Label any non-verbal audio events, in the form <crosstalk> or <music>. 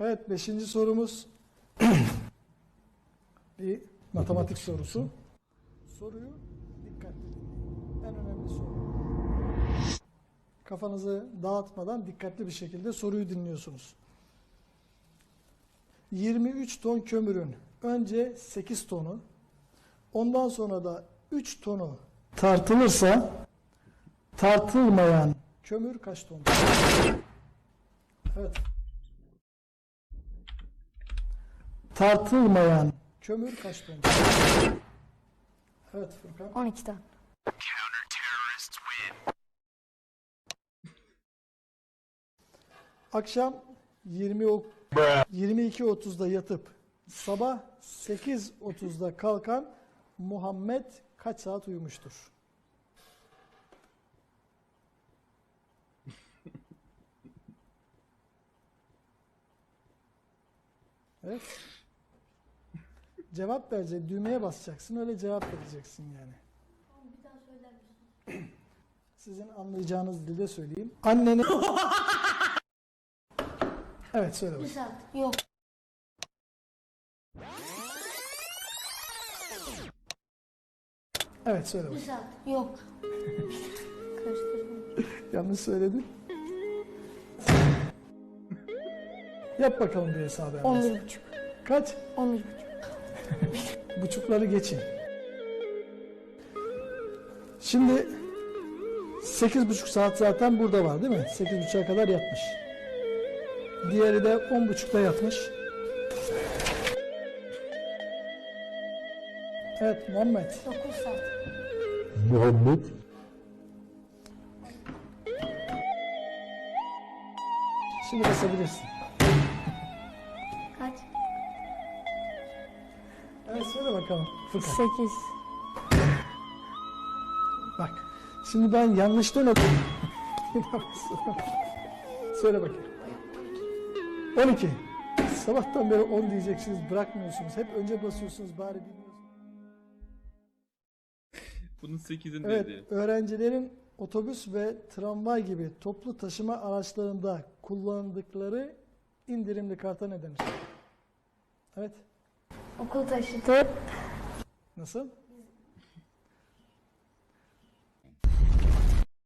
Evet, beşinci sorumuz <clears throat> bir matematik sorusu. Soruyu dikkatli dinleyin. En önemli soru. Kafanızı dağıtmadan dikkatli bir şekilde soruyu dinliyorsunuz. 23 ton kömürün önce 8 tonu, ondan sonra da 3 tonu tartılırsa tartılmayan kömür kaç ton? Evet. Tartılmayan kömür kaç ton? Evet Furkan. 12 tane. Akşam 20 o- 22.30'da yatıp sabah 8.30'da kalkan Muhammed kaç saat uyumuştur? Evet. Cevap vereceksin. Düğmeye basacaksın. Öyle cevap vereceksin yani. <clears throat> Sizin anlayacağınız dilde söyleyeyim. Annenin... <laughs> Evet söyle Bir bakayım. saat. Yok. Evet söyle Bir bakayım. saat. Yok. Karıştırdım. <laughs> Yanlış söyledin. <laughs> Yap bakalım bir hesabı. hemen. 11 buçuk. Kaç? 11 buçuk. Buçukları geçin. Şimdi sekiz buçuk saat zaten burada var değil mi? Sekiz buçuğa kadar yatmış. Diğeri de on buçukta yatmış. Evet Muhammed. 9 saat. Muhammed Şimdi basabilirsin. Evet söyle bakalım. Furkan. 8. Bak. Şimdi ben yanlıştan okudum. <laughs> söyle bakayım. 12. Sabahtan beri 10 diyeceksiniz bırakmıyorsunuz. Hep önce basıyorsunuz bari bilmiyorsunuz. Bunun 8'inde Evet, öğrencilerin otobüs ve tramvay gibi toplu taşıma araçlarında kullandıkları indirimli karta ne denir? Evet. Okul taşıtı. Nasıl?